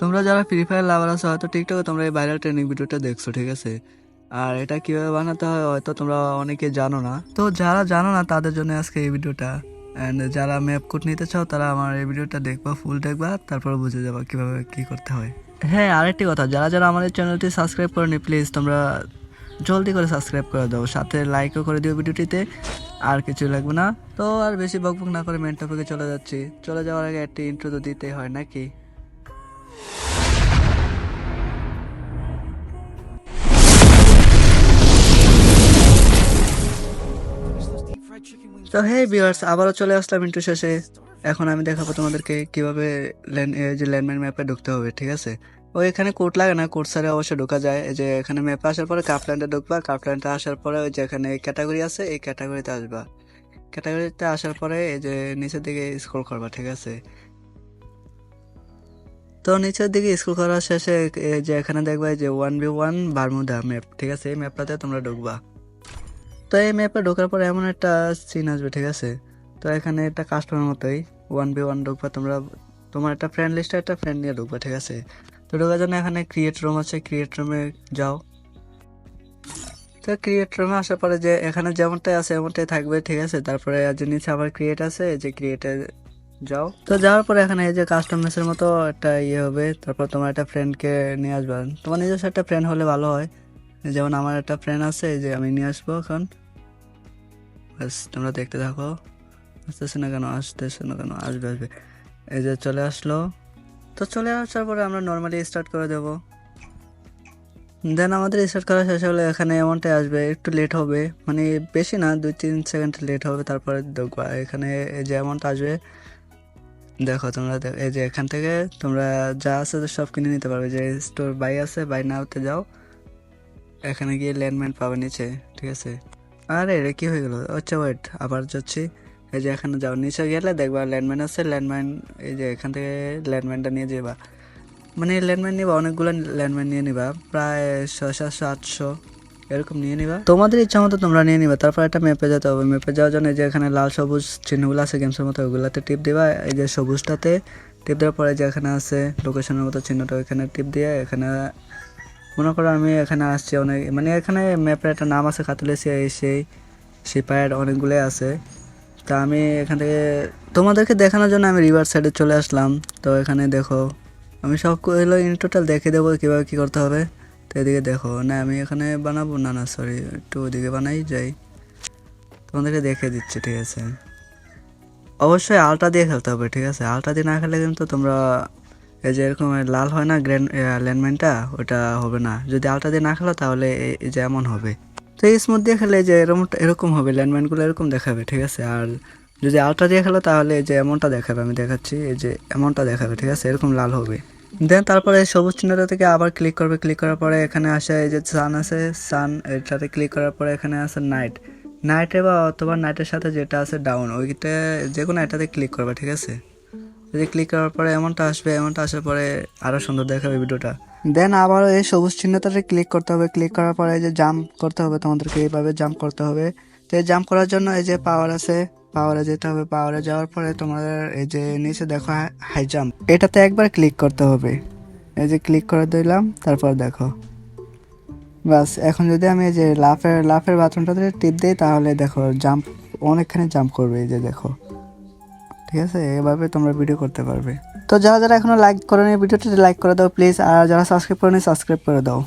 তোমরা যারা free fire লাভার আছো, হয়তো টিকটকে তোমরা এই ভাইরাল ট্রেনিং ভিডিওটা দেখছ, ঠিক আছে? আর এটা কীভাবে বানাতে হয়, হয়তো তোমরা অনেকে জানো না। তো যারা জানো না, তাদের জন্য আজকে এই ভিডিওটা। অ্যান্ড যারা ম্যাপ কোড নিতে চাও, তারা আমার এই ভিডিওটা দেখবা ফুল দেখবা, তারপর বুঝে যাবা কীভাবে কী করতে হয়। হ্যাঁ আরেকটি কথা, যারা যারা আমাদের চ্যানেলটি সাবস্ক্রাইব করেনি প্লিজ তোমরা জলদি করে সাবস্ক্রাইব করে দাও, সাথে লাইকও করে দিও ভিডিওটিতে, আর কিছু লাগবে না। তো আর বেশি বকবক না করে মেন টপিকে চলে যাচ্ছি। চলে যাওয়ার আগে একটি ইন্ট্রো তো দিতেই হয়, নাকি? তো হে ভিউয়ার্স আবারও চলে আসলাম ইন্টু শেষে। এখন আমি দেখাবো তোমাদেরকে কীভাবে ল্যান্ড যে ল্যান্ডমাইন ম্যাপে ঢুকতে হবে, ঠিক আছে? ও, এখানে কোড লাগে না কোড সারে অবশ্যই ঢোকা যায়। যে এখানে ম্যাপে আসার পরে কাপল্যান্ডে ঢুকবা কাপল্যান্ডে আসার পরে ওই যে এখানে ক্যাটাগরি আছে, এই ক্যাটাগরিতে আসবা। ক্যাটাগরিতে আসার পরে এই যে নিচের দিকে স্ক্রল করবা, ঠিক আছে? তো নিচের দিকে স্ক্রল করার শেষে যে এখানে দেখবা যে one B one Bermuda map ঠিক আছে? এই ম্যাপটাতে তোমরা ঢুকবা। তো এই ম্যাপে ঢোকার পরে এমন একটা সিন আসবে, ঠিক আছে? তো এখানে একটা কাস্টমার মতোই ওয়ান বি ওয়ান ঢুকবা, তোমরা, তোমার একটা ফ্রেন্ড লিস্টে একটা ফ্রেন্ড নিয়ে ঢুকবা, ঠিক আছে? তো ঢোকার জন্য এখানে ক্রিয়েট রুম আছে ক্রিয়েট রুমে যাও। তো ক্রিয়েট রুমে আসার পরে যে এখানে যেমনটাই আছে, এমনটাই থাকবে, ঠিক আছে? তারপরে যে নিচে আবার ক্রিয়েট আছে, যে ক্রিয়েটে যাও। তো যাওয়ার পরে এখানে এই যে কাস্টমার্সের মতো একটা ইয়ে হবে, তারপর তোমার একটা ফ্রেন্ডকে নিয়ে আসবেন তোমার নিজস্ব একটা ফ্রেন্ড হলে ভালো হয়। যেমন আমার একটা ফ্রেন্ড আছে, যে আমি নিয়ে আসব এখন। ব্যাস, তোমরা দেখতে থাকো। আসতেছে না কেন? আসতেছে না কেন? আসবে আসবে। এই যে চলে আসলো। তো চলে আসার পরে আমরা নর্মালি স্টার্ট করে দেব। দেন আমাদের স্টার্ট করা শেষ হলে এখানে এমনটাই আসবে। একটু লেট হবে। মানে বেশি না, দুই তিন সেকেন্ড লেট হবে, তারপরে এখানে এই যে অ্যামাউন্ট আসবে, দেখো তোমরা এই যে এখান থেকে তোমরা যা আছে সব কিনে নিতে পারবে। যে স্টোর বাই আছে বাই না নাওতে যাও। এখানে গিয়ে ল্যান্ডম্যান পাবে নিচে, ঠিক আছে? আরে এটা কি হয়ে গেল? আচ্ছা ওয়েট আবার যাচ্ছি। এই যে এখানে যাও, নিচে গেলে দেখবা ল্যান্ডম্যান আছে ল্যান্ডম্যান এই যে এখান থেকে ল্যান্ডম্যানটা নিয়ে যাবা মানে ল্যান্ডম্যান নিবা, অনেকগুলো ল্যান্ডম্যান নিয়ে নিবা, প্রায় ছয় সাতশো, এরকম নিয়ে নিবা। তোমাদের ইচ্ছা মতো তোমরা নিয়ে নিবা, তারপর একটা ম্যাপে যেতে হবে। ম্যাপে যাওয়ার জন্য এই যে এখানে লাল, সবুজ চিহ্নগুলো আছে গেমসের মতো, ওগুলাতে টিপ দিবা। এই যে সবুজটাতে টিপ দেওয়ার পরে যে এখানে আছে লোকেশনের মতো চিহ্নটা, ওইখানে টিপ দিয়ে এখানে মনে করো আমি এখানে আসছি অনেক মানে এখানে ম্যাপের একটা নাম আছে খাতুলেসি এই সেই সিপায়ের অনেকগুলো আছে। তা আমি এখান থেকে, তোমাদেরকে দেখানোর জন্য আমি রিভার সাইডে চলে আসলাম। তো এখানে দেখো, আমি সব ইন টোটাল দেখে দেবো কীভাবে কী করতে হবে। তো এদিকে দেখো, না আমি এখানে বানাবো? না না সরি একটু ওদিকে বানাই, যাই। তোমাদেরকে দেখে দিচ্ছি, ঠিক আছে। অবশ্যই আলটা দিয়ে খেলতে হবে, ঠিক আছে? আলটা দিয়ে না খেলে কিন্তু তোমরা এই যে এরকম লাল হয় না গ্র্যান্ড ল্যান্ডম্যানটা ওটা হবে না। যদি আলটা দিয়ে না খেলো, তাহলে এই যে এমন হবে। তো এই স্মুথ দিয়ে খেলে যে এরকম এরকম হবে ল্যান্ডম্যানগুলো এরকম দেখাবে, ঠিক আছে? আর যদি আলটা দিয়ে খেলো, তাহলে এই যে এমনটা দেখাবে, আমি দেখাচ্ছি, এই যে এমনটা দেখাবে, ঠিক আছে? এরকম লাল হবে। দেন তারপরে সবুজ চিহ্নটা থেকে আবার ক্লিক করবে ক্লিক করার পরে এখানে আসে এই যে সান আছে সান এটাতে ক্লিক করার পরে এখানে আছে নাইট নাইটে বা অথবা নাইটের সাথে যেটা আছে ডাউন ওইটা যে কোনো এটাতে ক্লিক করবে, ঠিক আছে? যদি ক্লিক করার পরে এমনটা আসবে, এমনটা আসার পরে আরও সুন্দর দেখাবে ভিডিওটা। দেন আবার এই সবুজ চিহ্নটাতে ক্লিক করতে হবে। ক্লিক করার পরে যে জাম্প করতে হবে তোমাদেরকে, এইভাবে জাম্প করতে হবে। তো এই জাম্প করার জন্য এই যে পাওয়ার আছে পাওয়ারে যেতে হবে। পাওয়ারে যাওয়ার পরে তোমাদের এই যে নিচে দেখো হাই জাম্প এটাতে একবার ক্লিক করতে হবে। এই যে ক্লিক করে দিলাম, তারপর দেখো। বাস এখন যদি আমি এই যে লাফের লাফের বাথরুমটাতে টিপ দিই, তাহলে দেখো জাম্প অনেকখানি জাম্প করবে। এই যে দেখো। ঠিক আছে? এভাবে তোমরা ভিডিও করতে পারবে। তো যারা যারা এখনও লাইক করেনি ভিডিওটি লাইক করে দাও প্লিজ আর যারা সাবস্ক্রাইব করেনি সাবস্ক্রাইব করে দাও।